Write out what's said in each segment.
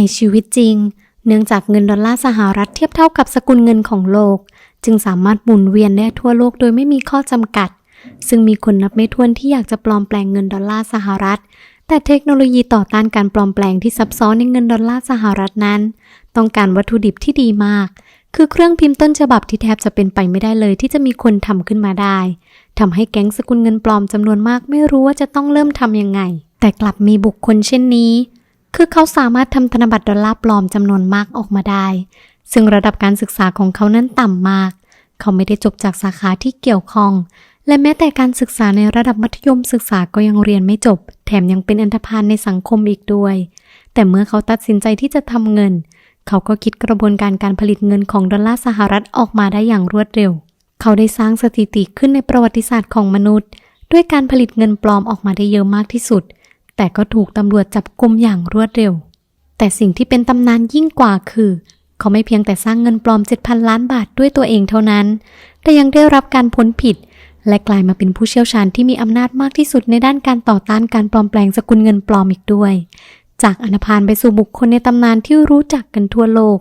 ในชีวิตจริง เนื่องจากเงินดอลลาร์สหรัฐเทียบเท่ากับสกุลเงินของโลก จึงสามารถหมุนเวียนได้ทั่วโลกโดยไม่มีข้อจำกัด ซึ่งมีคนนับไม่ถ้วนที่อยากจะปลอมแปลงเงินดอลลาร์สหรัฐ แต่เทคโนโลยีต่อต้านการปลอมแปลงที่ซับซ้อนในเงินดอลลาร์สหรัฐนั้น ต้องการวัตถุดิบที่ดีมาก คือเครื่องพิมพ์ต้นฉบับที่แทบจะเป็นไปไม่ได้เลยที่จะมีคนทำขึ้นมาได้ทำให้แก๊งสกุลเงินปลอมจำนวนมากไม่รู้ว่าจะต้องเริ่มทำยังไง แต่กลับมีบุคคลเช่นนี้ คือเขาสามารถทำธนบัตรดอลลาร์ปลอมจำนวนมากออกมาได้ ซึ่งระดับการศึกษาของเขานั้นต่ำมาก เขาไม่ได้จบจากสาขาที่เกี่ยวข้อง และแม้แต่การศึกษาในระดับมัธยมศึกษาก็ยังเรียนไม่จบ แถมยังเป็นอันธพาลในสังคมอีกด้วย แต่เมื่อเขาตัดสินใจที่จะทำเงิน เขาก็คิดกระบวนการการผลิตเงินของดอลลาร์สหรัฐออกมาได้อย่างรวดเร็ว เขาได้สร้างสถิติขึ้นในประวัติศาสตร์ของมนุษย์ ด้วยการผลิตเงินปลอมออกมาได้เยอะมากที่สุด แต่ก็ถูกตำรวจจับกุมอย่างรวดเร็ว แต่สิ่งที่เป็นตำนานยิ่งกว่าคือ เขาไม่เพียงแต่สร้างเงินปลอม 7,000 ล้านบาทด้วยตัวเองเท่านั้น แต่ยังได้รับการพ้นผิด และกลายมาเป็นผู้เชี่ยวชาญที่มีอำนาจมากที่สุดในด้านการต่อต้านการปลอมแปลงสกุลเงินปลอมอีกด้วย จากอนาพานไปสู่บุคคลในตำนานที่รู้จักกันทั่วโลก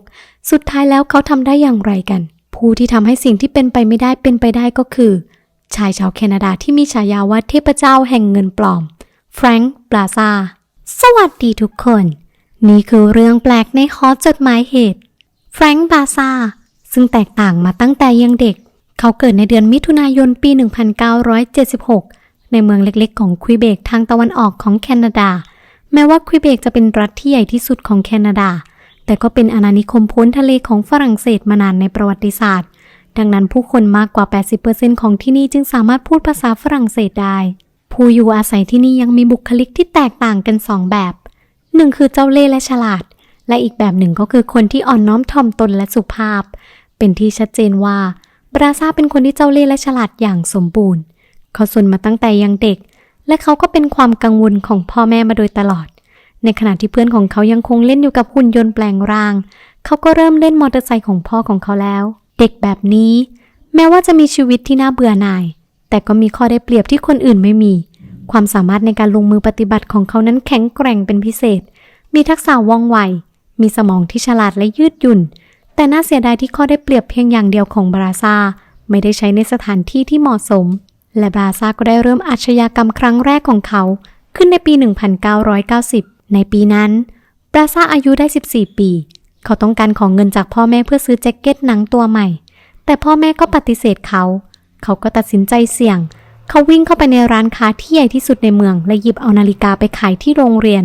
สุดท้ายแล้วเขาทำได้อย่างไรกัน ผู้ที่ทำให้สิ่งที่เป็นไปไม่ได้เป็นไปได้ก็คือ ชายชาวแคนาดาที่มีฉายาว่าเทพเจ้าแห่งเงินปลอม แฟรงค์ปลาซาสวัสดีทุกคน นี่คือเรื่องแปลกในฮอจดหมายเหตุ แฟรงค์บาซาซึ่งแตกต่างมาตั้งแต่ยังเด็ก เขาเกิดในเดือนมิถุนายนปี 1976 ในเมืองเล็กๆ ของควิเบกทางตะวันออกของแคนาดา แม้ว่าควิเบกจะเป็นรัฐที่ใหญ่ที่สุดของแคนาดา แต่ก็เป็นอาณานิคมพ้นทะเลของฝรั่งเศสมานานในประวัติศาสตร์ ดังนั้นผู้คนมากกว่า 80%ของที่นี่จึงสามารถพูดภาษาฝรั่งเศสได้ ผู้อยู่อาศัยที่นี่ยังมีบุคลิกที่แตกต่างกันสองแบบ หนึ่งคือเจ้าเล่ห์และฉลาด และอีกแบบหนึ่งก็คือคนที่อ่อนน้อมถ่อมตนและสุภาพ เป็นที่ชัดเจนว่า บราซาเป็นคนที่เจ้าเล่ห์และฉลาดอย่างสมบูรณ์ เขาสนมาตั้งแต่ยังเด็ก และเขาก็เป็นความกังวลของพ่อแม่มาโดยตลอด ในขณะที่เพื่อนของเขายังคงเล่นอยู่กับหุ่นยนต์แปลงร่าง เขาก็เริ่มเล่นมอเตอร์ไซค์ของพ่อของเขาแล้ว เด็กแบบนี้ แม้ว่าจะมีชีวิตที่น่าเบื่อหน่าย แต่ก็มีข้อได้เปรียบที่คนอื่นไม่มี ความสามารถในการลงมือปฏิบัติของเขานั้นแข็งแกร่งเป็นพิเศษ มีทักษะว่องไว มีสมองที่ฉลาดและยืดหยุ่น แต่น่าเสียดายที่ข้อได้เปรียบเพียงอย่างเดียวของบราซาไม่ได้ใช้ในสถานที่ที่เหมาะสม และบราซาก็ได้เริ่มอาชญากรรมครั้งแรกของเขา ขึ้นในปี 1990 ในปีนั้นบราซาอายุได้ 14 ปี เขาต้องการของเงินจากพ่อแม่เพื่อซื้อแจ็คเก็ตหนังตัวใหม่ แต่พ่อแม่ก็ปฏิเสธเขา เขาก็ตัดสินใจเสี่ยง เขาวิ่งเข้าไปในร้านค้าที่ใหญ่ที่สุดในเมือง และหยิบเอานาฬิกาไปขายที่โรงเรียน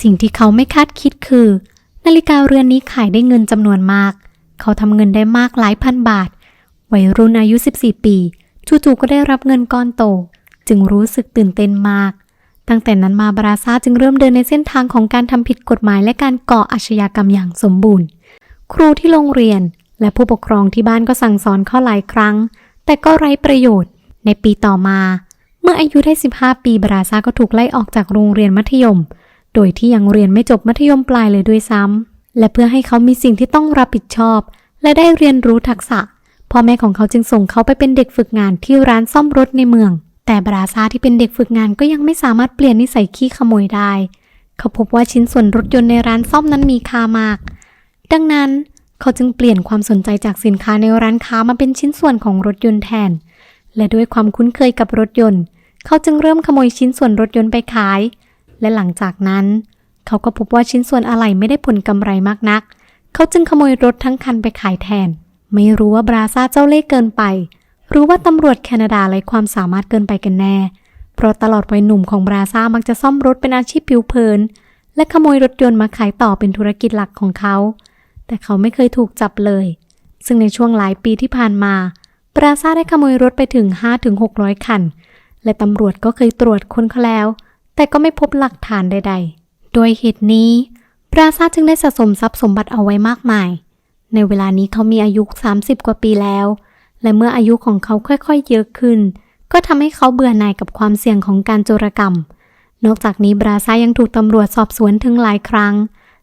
สิ่งที่เขาไม่คาดคิดคือ นาฬิกาเรือนนี้ขายได้เงินจำนวนมาก เขาทำเงินได้มากหลายพันบาท วัยรุ่นอายุ 14 ปี จู่ๆก็ได้รับเงินก้อนโต จึงรู้สึกตื่นเต้นมาก ตั้งแต่นั้นมาบราซาจึงเริ่มเดินในเส้นทางของการทำผิดกฎหมายและการก่ออาชญากรรมอย่างสมบูรณ์ ครูที่โรงเรียนและผู้ปกครองที่บ้านก็สั่งสอนเขาหลายครั้ง แต่ก็ไร้ประโยชน์ ในปีต่อมา เมื่ออายุได้ 15 ปีบราซาก็ถูกไล่ออกจากโรงเรียนมัธยม โดยที่ยังเรียนไม่จบมัธยมปลายเลยด้วยซ้ำ และเพื่อให้เขามีสิ่งที่ต้องรับผิดชอบ และได้เรียนรู้ทักษะ พ่อแม่ของเขาจึงส่งเขาไปเป็นเด็กฝึกงานที่ร้านซ่อมรถในเมือง แต่บราซาที่เป็นเด็กฝึกงานก็ยังไม่สามารถเปลี่ยนนิสัยขี้ขโมยได้ เขาพบว่าชิ้นส่วนรถยนต์ในร้านซ่อมนั้นมีค่ามาก ดังนั้น เขาจึงเปลี่ยนความสนใจจากสินค้าในร้านค้ามาเป็นชิ้นส่วนของรถยนต์แทน และด้วยความคุ้นเคยกับรถยนต์ เขาจึงเริ่มขโมยชิ้นส่วนรถยนต์ไปขาย และหลังจากนั้น เขาก็พบว่าชิ้นส่วนอะไหล่ไม่ได้ผลกำไรมากนัก เขาจึงขโมยรถทั้งคันไปขายแทน ไม่รู้ว่าบราซาเจ้าเล่ห์เกินไป หรือว่าตำรวจแคนาดาไร้ความสามารถเกินไปกันแน่ เพราะตลอดวัยหนุ่มของบราซามักจะซ่อมรถเป็นอาชีพผิวเผิน และขโมยรถยนต์มาขายต่อเป็นธุรกิจหลักของเขา แต่เขาไม่เคยถูกจับเลย ซึ่งในช่วงหลายปีที่ผ่านมาบราซาได้ขโมยรถไปถึง 5-600 คัน และตำรวจก็เคยตรวจค้นเขาแล้ว แต่ก็ไม่พบหลักฐานใด ๆ โดยเหตุนี้บราซาจึงได้สะสมทรัพย์สมบัติเอาไว้มากมาย ในเวลานี้เขามีอายุ 30 กว่าปีแล้ว และเมื่ออายุของเขาค่อยๆ เยอะขึ้น ก็ทำให้เขาเบื่อหน่ายกับความเสี่ยงของการโจรกรรม นอกจากนี้บราซายังถูกตำรวจสอบสวนถึงหลายครั้ง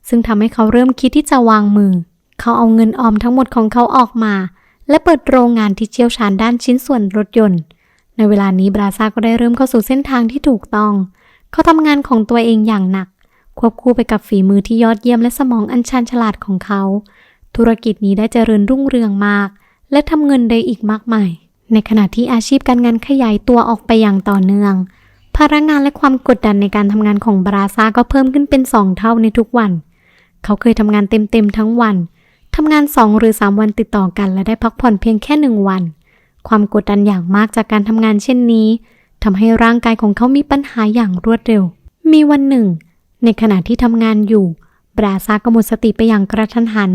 ซึ่งทำให้เขาเริ่มคิดที่จะวางมือ เขาเอาเงินออมทั้งหมดของเขาออกมา และเปิดโรงงานที่เชี่ยวชาญด้านชิ้นส่วนรถยนต์ ในเวลานี้บราซาก็ได้เริ่มเข้าสู่เส้นทางที่ถูกต้อง เขาทำงานของตัวเองอย่างหนัก ควบคู่ไปกับฝีมือที่ยอดเยี่ยมและสมองอันชันฉลาดของเขา ธุรกิจนี้ได้เจริญรุ่งเรืองมาก และทำเงินได้อีกมากมาย ในขณะที่อาชีพการงานขยายตัวออกไปอย่างต่อเนื่องภาระงานและความกดดันในการทำงานของบราซาก็เพิ่มขึ้นเป็นสองเท่าในทุกวัน เขาเคยทำงานเต็มๆทั้งวัน ทำงานสองหรือสามวันติดต่อกันและได้พักผ่อนเพียงแค่หนึ่งวัน ความกดดันอย่างมากจากการทำงานเช่นนี้ทำให้ร่างกายของเขามีปัญหาอย่างรวดเร็ว มีวันหนึ่ง ในขณะที่ทำงานอยู่ บราซาก็หมดสติไปอย่างกระทันหัน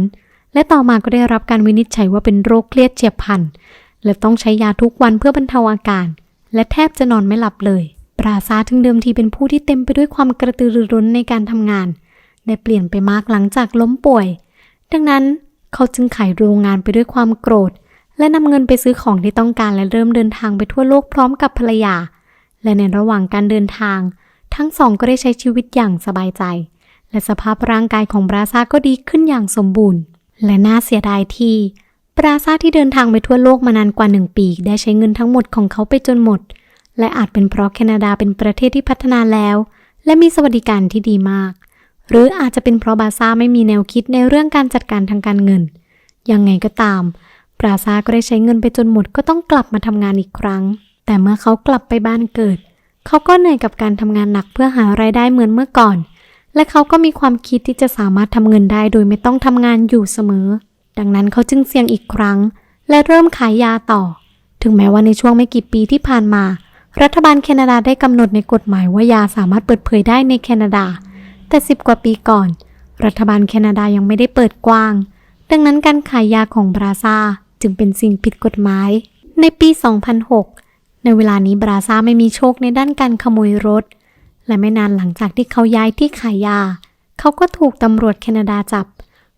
และต่อมาก็ได้รับการวินิจฉัยว่าเป็นโรคเครียดเฉียบพลัน และต้องใช้ยาทุกวันเพื่อบรรเทาอาการ และแทบจะนอนไม่หลับเลยปราซาถึงเดิมทีเป็นผู้ที่เต็มไปด้วยความกระตือรือร้นในการทำงาน ได้เปลี่ยนไปมากหลังจากล้มป่วย ดังนั้นเขาจึงขายโรงงานไปด้วยความโกรธ และนำเงินไปซื้อของที่ต้องการและเริ่มเดินทางไปทั่วโลกพร้อมกับภรรยา และในระหว่างการเดินทาง ทั้งสองก็ได้ใช้ชีวิตอย่างสบายใจ และสภาพร่างกายของบราซาก็ดีขึ้นอย่างสมบูรณ์ และน่าเสียดายที่ปราซาที่เดินทางไปทั่วโลกมานานกว่าหนึ่งปี ได้ใช้เงินทั้งหมดของเขาไปจนหมด และอาจเป็นเพราะแคนาดาเป็นประเทศที่พัฒนาแล้ว และมีสวัสดิการที่ดีมาก หรืออาจจะเป็นเพราะบราซาไม่มีแนวคิดในเรื่องการจัดการทางการเงิน ยังไงก็ตามปราซาก็ได้ใช้เงินไปจนหมดก็ต้องกลับมาทำงานอีกครั้ง แต่เมื่อเขากลับไปบ้านเกิด เขาก็เหนื่อยกับการทำงานหนักเพื่อหารายได้เหมือนเมื่อก่อน และเขาก็มีความคิดที่จะสามารถทำเงินได้โดยไม่ต้องทำงานอยู่เสมอ ดังนั้นเขาจึงเสี่ยงอีกครั้ง และเริ่มขายยาต่อ ถึงแม้ว่าในช่วงไม่กี่ปีที่ผ่านมา รัฐบาลแคนาดาได้กำหนดในกฎหมายว่ายาสามารถเปิดเผยได้ในแคนาดา แต่สิบกว่าปีก่อน รัฐบาลแคนาดายังไม่ได้เปิดกว้าง ดังนั้นการขายยาของบราซาจึงเป็นสิ่งผิดกฎหมาย ในปี 2006 ในเวลานี้บราซาไม่มีโชคในด้านการขโมยรถ และไม่นานหลังจากที่เขาย้ายที่ขายยา เขาก็ถูกตำรวจแคนาดาจับ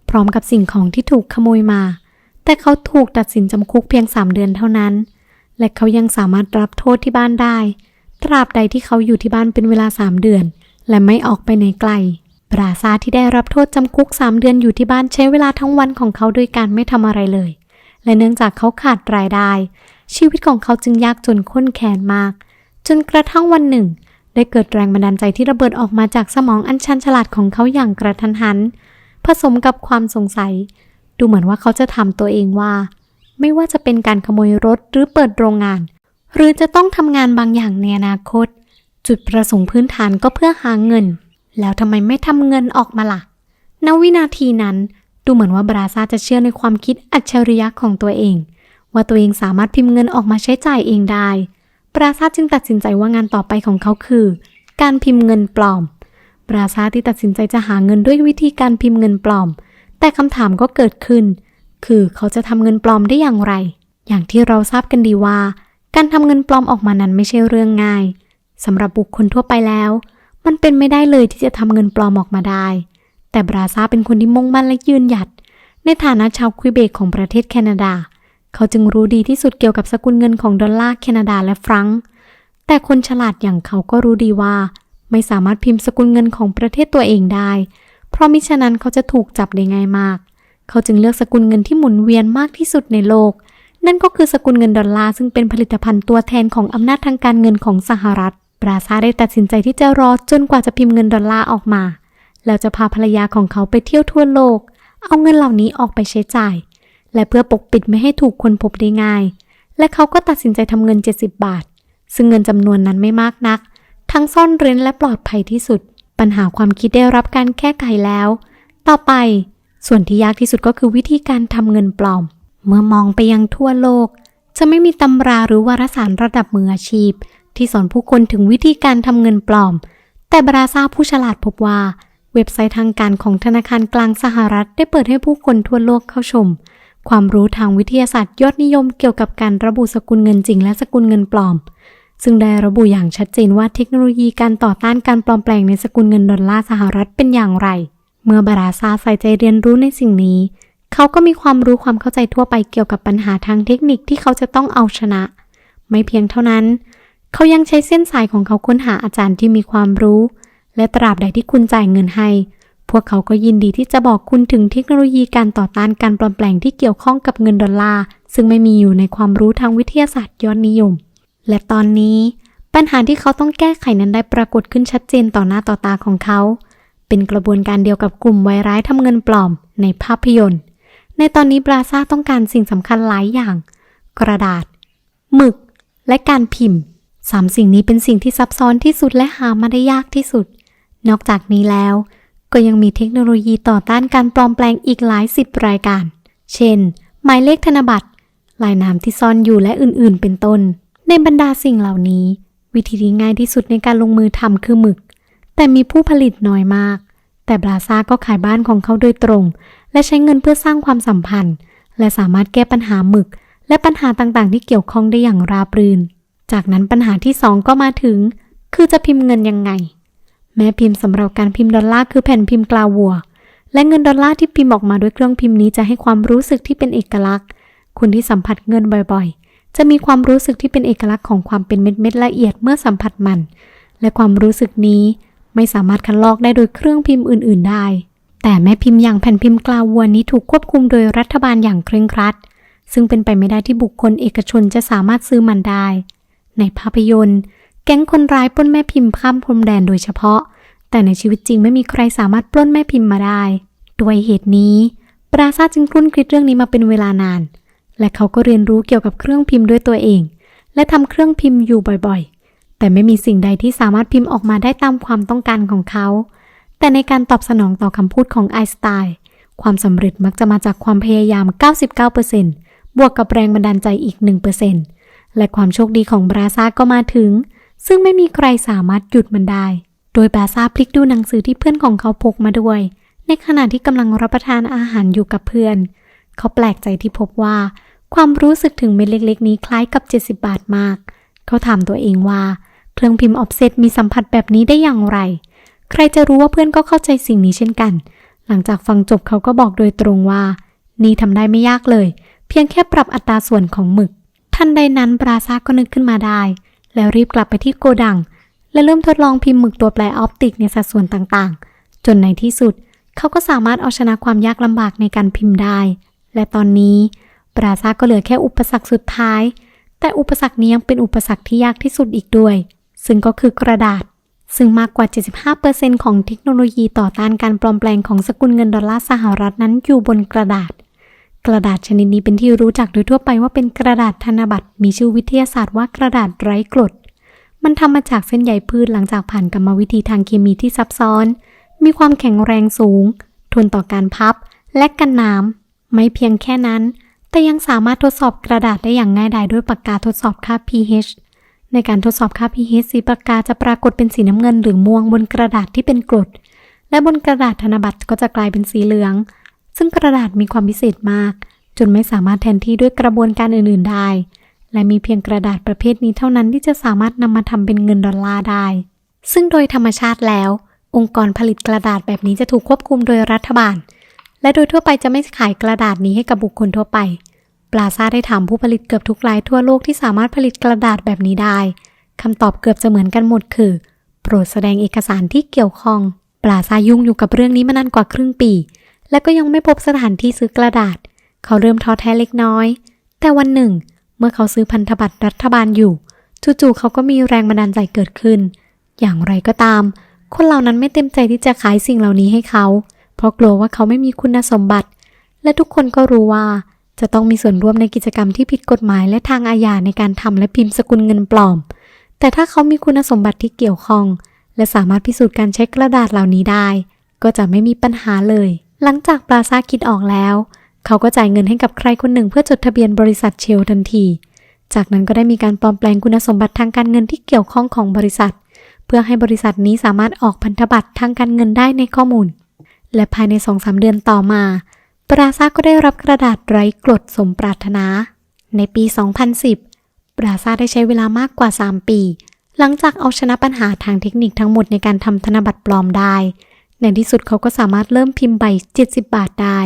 พร้อมกับสิ่งของที่ถูกขโมยมา แต่เขาถูกตัดสินจำคุกเพียง 3 เดือนเท่านั้น และเขายังสามารถรับโทษที่บ้านได้ ตราบใดที่เขาอยู่ที่บ้านเป็นเวลา 3 เดือน และไม่ออกไปไหนไกลบราซาที่ได้รับโทษจำคุก 3 เดือนอยู่ที่บ้านใช้เวลาทั้งวันของเขาโดยการไม่ทำอะไรเลย และเนื่องจากเขาขาดรายได้ ชีวิตของเขาจึงยากจนข้นแค้นมาก จนกระทั่งวันหนึ่ง ได้เกิดแรงบันดาลใจที่ระเบิดออกมาจากสมองอันชันฉลาดของเขาอย่างกระทันหัน ผสมกับความสงสัย ดูเหมือนว่าเขาจะทำตัวเองว่า ไม่ว่าจะเป็นการขโมยรถหรือเปิดโรงงาน หรือจะต้องทำงานบางอย่างในอนาคต จุดประสงค์พื้นฐานก็เพื่อหาเงิน แล้วทำไมไม่ทำเงินออกมาล่ะ ณ วินาทีนั้นดูเหมือนว่าบราซาจะเชื่อในความคิดอัจฉริยะของตัวเอง ว่าตัวเองสามารถพิมพ์เงินออกมาใช้จ่ายเองได้ปราซาจึงตัดสินใจว่างานต่อไปของเขาคือ การพิมพ์เงินปลอมปราซาที่ตัดสินใจจะหาเงินด้วยวิธีการพิมพ์เงินปลอม แต่คำถามก็เกิดขึ้น คือเขาจะทำเงินปลอมได้อย่างไร อย่างที่เราทราบกันดีว่า การทำเงินปลอมออกมานั้นไม่ใช่เรื่องง่าย สำหรับบุคคลทั่วไปแล้ว มันเป็นไม่ได้เลยที่จะทำเงินปลอมออกมาได้ แต่บราซาเป็นคนที่มุ่งมั่นและยืนหยัด ในฐานะชาวควิเบกของประเทศแคนาดา เขาจึงรู้ดีที่สุดเกี่ยวกับสกุลเงินของดอลลาร์แคนาดาและฟรังก์แต่คนฉลาดอย่างเขาก็รู้ดีว่า ไม่สามารถพิมพ์สกุลเงินของประเทศตัวเองได้ เพราะมิฉะนั้นเขาจะถูกจับได้ง่ายมาก เขาจึงเลือกสกุลเงินที่หมุนเวียนมากที่สุดในโลก นั่นก็คือสกุลเงินดอลลาร์ซึ่งเป็นผลิตภัณฑ์ตัวแทนของอำนาจทางการเงินของสหรัฐ ราซาได้ตัดสินใจที่จะรอจนกว่าจะพิมพ์เงินดอลลาร์ออกมา แล้วจะพาภรรยาของเขาไปเที่ยวทั่วโลก เอาเงินเหล่านี้ออกไปใช้จ่าย และเพื่อปกปิดไม่ให้ถูกคนพบได้ง่าย และเขาก็ตัดสินใจทำเงิน 70 บาท ซึ่งเงินจำนวนนั้นไม่มากนัก ทั้งซ่อนเร้นและปลอดภัยที่สุด ปัญหาความคิดได้รับการแก้ไขแล้ว ต่อไป ส่วนที่ยากที่สุดก็คือวิธีการทำเงินปลอม เมื่อมองไปยังทั่วโลก จะไม่มีตำราหรือวารสารระดับมืออาชีพ ที่สอนผู้คนถึงวิธีการทำเงินปลอม แต่บราซาผู้ฉลาดพบว่า เว็บไซต์ทางการของธนาคารกลางสหรัฐ ได้เปิดให้ผู้คนทั่วโลกเข้าชม ความรู้ทางวิทยาศาสตร์ยอดนิยมเกี่ยวกับการระบุสกุลเงินจริงและสกุลเงินปลอม ซึ่งได้ระบุอย่างชัดเจนว่าเทคโนโลยีการต่อต้านการปลอมแปลงในสกุลเงินดอลลาร์สหรัฐเป็นอย่างไร เมื่อบราซาใส่ใจเรียนรู้ในสิ่งนี้ เขาก็มีความรู้ความเข้าใจทั่วไปเกี่ยวกับปัญหาทางเทคนิคที่เขาจะต้องเอาชนะ ไม่เพียงเท่านั้น เขายังใช้เส้นสายของเขาค้นหาอาจารย์ที่มีความรู้ และตราบใดที่คุณจ่ายเงินให้ พวกเขาก็ยินดีที่จะบอกคุณถึงเทคโนโลยีการต่อต้านการปลอมแปลงที่เกี่ยวข้องกับเงินดอลลาร์ซึ่งไม่มีอยู่ในความรู้ทางวิทยาศาสตร์ยอดนิยม และตอนนี้ ปัญหาที่เขาต้องแก้ไขนั้นได้ปรากฏขึ้นชัดเจนต่อหน้าต่อตาของเขา เป็นกระบวนการเดียวกับกลุ่มไวร้ายทำเงินปลอมในภาพยนตร์ ในตอนนี้บราซ่าต้องการสิ่งสำคัญหลายอย่าง กระดาษ หมึก และการพิมพ์ สามสิ่งนี้เป็นสิ่งที่ซับซ้อนที่สุดและหามาได้ยากที่สุด นอกจากนี้แล้ว ก็ยังมีเทคโนโลยีต่อต้านการปลอมแปลงอีกหลายสิบรายการ เช่น หมายเลขธนบัตร ลายน้ำที่ซ่อนอยู่และอื่นๆ เป็นต้น ในบรรดาสิ่งเหล่านี้ วิธีที่ง่ายที่สุดในการลงมือทำคือหมึก แต่มีผู้ผลิตน้อยมาก แต่บราซาก็ขายบ้านของเขาโดยตรง และใช้เงินเพื่อสร้างความสัมพันธ์ และสามารถแก้ปัญหาหมึก และปัญหาต่างๆ ที่เกี่ยวข้องได้อย่างราบรื่น จากนั้นปัญหาที่สองก็มาถึง คือจะพิมพ์เงินยังไง แม้พิมพ์สำหรับการพิมพ์ดอลลาร์คือแผ่นพิมพ์กลาวัว และเงินดอลลาร์ที่พิมพ์ออกมาด้วยเครื่องพิมพ์นี้จะให้ความรู้สึกที่เป็นเอกลักษณ์คุณที่สัมผัสเงินบ่อยๆ จะมีความรู้สึกที่เป็นเอกลักษณ์ของความเป็นเม็ดๆละเอียดเมื่อสัมผัสมัน และความรู้สึกนี้ไม่สามารถคัดลอกได้โดยเครื่องพิมพ์อื่น ๆ ได้ แต่แม่พิมพ์อย่างแผ่นพิมพ์กลาวัวนี้ถูกควบคุมโดยรัฐบาลอย่างเคร่งครัด ซึ่งเป็นไปไม่ได้ที่บุคคลเอกชนจะสามารถซื้อมันได้ ในภาพยนตร์ แก๊งคนร้ายปล้นแม่พิมพ์ข้ามพรมแดนโดยเฉพาะ แต่ในชีวิตจริงไม่มีใครสามารถปล้นแม่พิมพ์มาได้ ด้วยเหตุนี้ ปราซาจึงครุ่นคิดเรื่องนี้มาเป็นเวลานาน และเขาก็เรียนรู้เกี่ยวกับเครื่องพิมพ์ด้วยตัวเอง และทำเครื่องพิมพ์อยู่บ่อยๆ แต่ไม่มีสิ่งใดที่สามารถพิมพ์ออกมาได้ตามความต้องการของเขา แต่ในการตอบสนองต่อคำพูดของไอน์สไตน์ความสำเร็จมักจะมาจากความพยายาม 99%บวกกับแรงบันดาลใจอีก 1% และความโชคดีของบราซาก็มาถึง ซึ่งไม่มีใครสามารถหยุดมันได้ โดยบราซาพลิกดูหนังสือที่เพื่อนของเขาพกมาด้วย ในขณะที่กำลังรับประทานอาหารอยู่กับเพื่อน เขาแปลกใจที่พบว่า ความรู้สึกถึงเม็ดเล็กๆ นี้คล้ายกับ 70 บาทมาก เขาถามตัวเองว่า เครื่องพิมพ์ออฟเซตมีสัมผัสแบบนี้ได้อย่างไร ใครจะรู้ว่าเพื่อนก็เข้าใจสิ่งนี้เช่นกัน หลังจากฟังจบเขาก็บอกโดยตรงว่า นี่ทำได้ไม่ยากเลย เพียงแค่ปรับอัตราส่วนของหมึก ทันใดนั้นบราซาก็นึกขึ้นมาได้ แล้วรีบกลับไปที่โกดัง และเริ่มทดลองพิมพ์หมึกตัวแปรออปติกในสัดส่วนต่างๆ จนในที่สุด เขาก็สามารถเอาชนะความยากลำบากในการพิมพ์ได้ และตอนนี้บราซาก็เหลือแค่อุปสรรคสุดท้าย แต่อุปสรรคนี้ยังเป็นอุปสรรคที่ยากที่สุดอีกด้วย ซึ่งก็คือกระดาษ ซึ่งมากกว่า 75%ของเทคโนโลยีต่อต้านการปลอมแปลงของสกุลเงินดอลลาร์สหรัฐนั้นอยู่บนกระดาษ กระดาษชนิดนี้เป็นที่รู้จักโดยทั่วไปว่าเป็นกระดาษธนบัตรมีชื่อวิทยาศาสตร์ว่ากระดาษไร้กรด มันทำมาจากเส้นใยพืชหลังจากผ่านกรรมวิธีทางเคมีที่ซับซ้อน มีความแข็งแรงสูง ทนต่อการพับ และกันน้ำไม่เพียงแค่นั้น แต่ยังสามารถทดสอบกระดาษได้อย่างง่ายดายด้วยปากกาทดสอบค่า pH ในการทดสอบค่า pH สีปากกาจะปรากฏเป็นสีน้ำเงินหรือม่วงบนกระดาษที่เป็นกรด และบนกระดาษธนบัตรก็จะกลายเป็นสีเหลือง ซึ่งกระดาษมีความพิเศษมาก จนไม่สามารถแทนที่ด้วยกระบวนการอื่น ๆ ได้ และมีเพียงกระดาษประเภทนี้เท่านั้นที่จะสามารถนำมาทำเป็นเงินดอลลาร์ได้ ซึ่งโดยธรรมชาติแล้ว องค์กรผลิตกระดาษแบบนี้จะถูกควบคุมโดยรัฐบาล และโดยทั่วไปจะไม่ขายกระดาษนี้ให้กับบุคคลทั่วไปปลาซาได้ถามผู้ผลิตเกือบทุกรายทั่วโลกที่สามารถผลิตกระดาษแบบนี้ได้ คำตอบเกือบจะเหมือนกันหมดคือ โปรดแสดงเอกสารที่เกี่ยวข้องปลาซายุ่งอยู่กับเรื่องนี้มานานกว่าครึ่งปี และก็ยังไม่พบสถานที่ซื้อกระดาษ เขาเริ่มท้อแท้เล็กน้อย แต่วันหนึ่ง เมื่อเขาซื้อพันธบัตรรัฐบาลอยู่ จู่ๆเขาก็มีแรงบันดาลใจเกิดขึ้น อย่างไรก็ตาม คนเหล่านั้นไม่เต็มใจที่จะขายสิ่งเหล่านี้ให้เขา เพราะกลัวว่าเขาไม่มีคุณสมบัติ และทุกคนก็รู้ว่า จะต้องมีส่วนร่วมในกิจกรรมที่ผิดกฎหมายและทางอาญาในการทำและพิมพ์สกุลเงินปลอม แต่ถ้าเขามีคุณสมบัติที่เกี่ยวข้อง และสามารถพิสูจน์การใช้กระดาษเหล่านี้ได้ ก็จะไม่มีปัญหาเลย หลังจากปราซาคิดออกแล้ว เขาก็จ่ายเงินให้กับใครคนหนึ่งเพื่อจดทะเบียนบริษัทเชลทันที จากนั้นก็ได้มีการปลอมแปลงคุณสมบัติทางการเงินที่เกี่ยวข้องของบริษัท เพื่อให้บริษัทนี้สามารถออกพันธบัตรทางการเงินได้ในข้อมูล และภายใน2-3เดือนต่อมา ปราซาก็ได้รับกระดาษไร้กรดสมปรารถนา ในปี 2010 ปราซาได้ใช้เวลามากกว่า 3 ปี หลังจากเอาชนะปัญหาทางเทคนิคทั้งหมดในการทำธนบัตรปลอมได้ ในที่สุดเขาก็สามารถเริ่มพิมพ์ใบ 70 บาทได้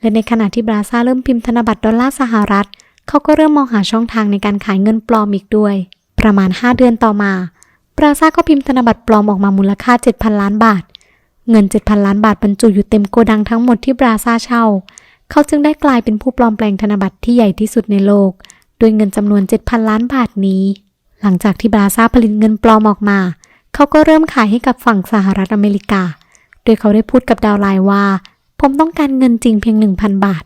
และในขณะที่บราซ่าเริ่มพิมพ์ธนบัตรดอลลาร์สหรัฐ เขาก็เริ่มมองหาช่องทางในการขายเงินปลอมอีกด้วย ประมาณ 5 เดือนต่อมาปราซ่าก็พิมพ์ธนบัตรปลอมออกมามูลค่า 7,000 ล้านบาท เงิน 7,000 ล้านบาทบรรจุอยู่เต็มโกดังทั้งหมดที่บราซ่าเช่า เขาจึงได้กลายเป็นผู้ปลอมแปลงธนบัตรที่ใหญ่ที่สุดในโลก ด้วยเงินจำนวน 7,000 ล้านบาทนี้ หลังจากที่บราซ่าผลิตเงินปลอมออกมา เขาก็เริ่มขายให้กับฝั่งสหรัฐอเมริกา โดยเขาได้พูดกับดาวไลน์ว่า ผมต้องการเงินจริงเพียง 1,000 บาท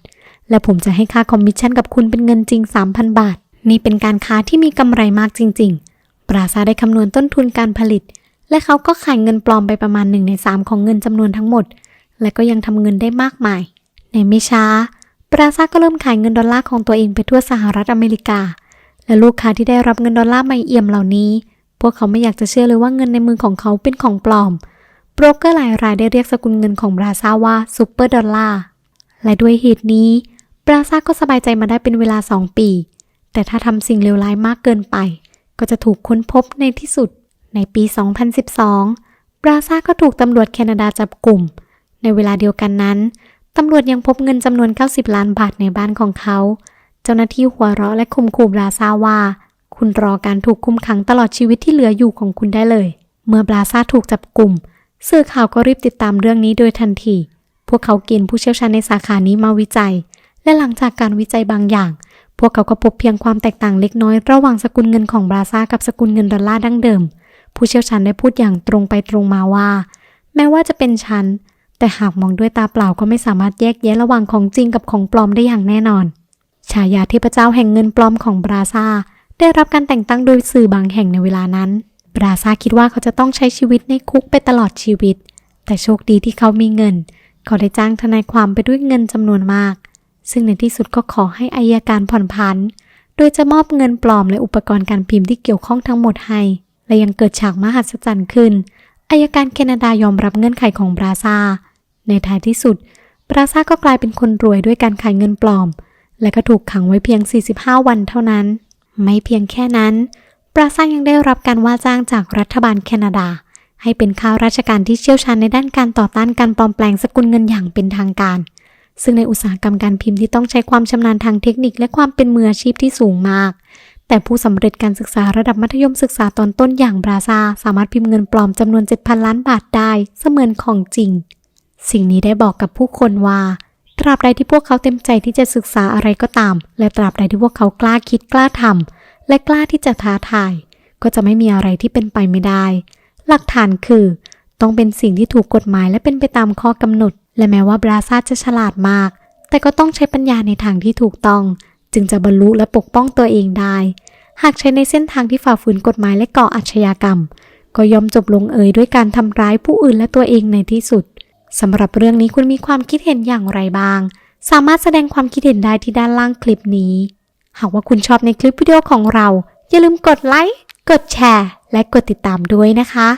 และผมจะให้ค่าคอมมิชชั่นกับคุณเป็นเงินจริง 3,000 บาท นี่เป็นการค้าที่มีกำไรมากจริง ๆ ปราซาได้คำนวณต้นทุนการผลิต และเขาก็ขายเงินปลอมไปประมาณหนึ่งในสามของเงินจำนวนทั้งหมด และก็ยังทำเงินได้มากมาย ในไม่ช้า ปราซาก็เริ่มขายเงินดอลลาร์ของตัวเองไปทั่วสหรัฐอเมริกา และลูกค้าที่ได้รับเงินดอลลาร์ไม่เอี่ยมเหล่านี้ พวกเขาไม่อยากจะเชื่อเลยว่าเงินในมือของเขาเป็นของปลอม โบรกเกอร์หลายรายได้เรียกสกุลเงินของบราซาว่าซูเปอร์ดอลลาร์ และด้วยเหตุนี้บราซาก็สบายใจมาได้เป็นเวลา 2 ปี แต่ถ้าทำสิ่งเลวร้ายมากเกินไป ก็จะถูกค้นพบในที่สุด ในปี 2012 บราซาก็ถูกตำรวจแคนาดาจับกลุ่ม ในเวลาเดียวกันนั้นตำรวจยังพบเงินจำนวน 90 ล้านบาทในบ้านของเขา เจ้าหน้าที่หัวเราะและข่มขู่บราซาว่า คุณรอการถูกคุมขังตลอดชีวิตที่เหลืออยู่ของคุณได้เลย เมื่อบราซาถูกจับกลุ่ม สื่อข่าวก็รีบติดตามเรื่องนี้โดยทันที พวกเขาเกณฑ์ผู้เชี่ยวชาญในสาขานี้มาวิจัย และหลังจากการวิจัยบางอย่าง พวกเขาก็พบเพียงความแตกต่างเล็กน้อยระหว่างสกุลเงินของบราซ่ากับสกุลเงินดอลลาร์ดั้งเดิม ผู้เชี่ยวชาญได้พูดอย่างตรงไปตรงมาว่า แม้ว่าจะเป็นชั้นแต่หากมองด้วยตาเปล่าก็ไม่สามารถแยกแยะระหว่างของจริงกับของปลอมได้อย่างแน่นอน ฉายาเทพเจ้าแห่งเงินปลอมของบราซาได้รับการแต่งตั้งโดยสื่อบางแห่งในเวลานั้น ราซาคิดว่าเขาจะต้องใช้ชีวิตในคุกไปตลอดชีวิต แต่โชคดีที่เขามีเงิน เขาได้จ้างทนายความไปด้วยเงินจำนวนมาก ซึ่งในที่สุดก็ขอให้อายการผ่อนผัน โดยจะมอบเงินปลอมและอุปกรณ์การพิมพ์ที่เกี่ยวข้องทั้งหมดให้ และยังเกิดฉากมหัศจรรย์ขึ้น อายการแคนาดายอมรับเงื่อนไขของบราซาในท้ายที่สุด บราซาก็กลายเป็นคนรวยด้วยการขายเงินปลอม และก็ถูกขังไว้เพียง 45 วันเท่านั้น ไม่เพียงแค่นั้น บราซายังได้รับการว่าจ้างจากรัฐบาลแคนาดา ให้เป็นข้าราชการที่เชี่ยวชาญในด้านการต่อต้านการปลอมแปลงสกุลเงินอย่างเป็นทางการ ซึ่งในอุตสาหกรรมการพิมพ์ที่ต้องใช้ความชำนาญทางเทคนิคและความเป็นมืออาชีพที่สูงมาก แต่ผู้สำเร็จการศึกษาระดับมัธยมศึกษาตอนต้นอย่างบราซาสามารถพิมพ์เงินปลอมจำนวน 7,000 ล้านบาทได้เสมือนของจริง สิ่งนี้ได้บอกกับผู้คนว่าตราบใดที่พวกเขาเต็มใจที่จะศึกษาอะไรก็ตาม และตราบใดที่พวกเขากล้าคิดกล้าทำ และกล้าที่จะท้าทาย ก็จะไม่มีอะไรที่เป็นไปไม่ได้ หลักฐานคือ ต้องเป็นสิ่งที่ถูกกฎหมายและเป็นไปตามข้อกำหนด และแม้ว่าบราซาจะฉลาดมาก แต่ก็ต้องใช้ปัญญาในทางที่ถูกต้อง จึงจะบรรลุและปกป้องตัวเองได้ หากใช้ในเส้นทางที่ฝ่าฝืนกฎหมายและก่ออาชญากรรม ก็ย่อมจบลงเอยด้วยการทำร้ายผู้อื่นและตัวเองในที่สุดสำหรับเรื่องนี้คุณมีความคิดเห็นอย่างไรบ้าง สามารถแสดงความคิดเห็นได้ที่ด้านล่างคลิปนี้ หากว่าคุณชอบในคลิปวิดีโอของเรา อย่าลืมกดไลค์ กดแชร์ และกดติดตามด้วยนะคะ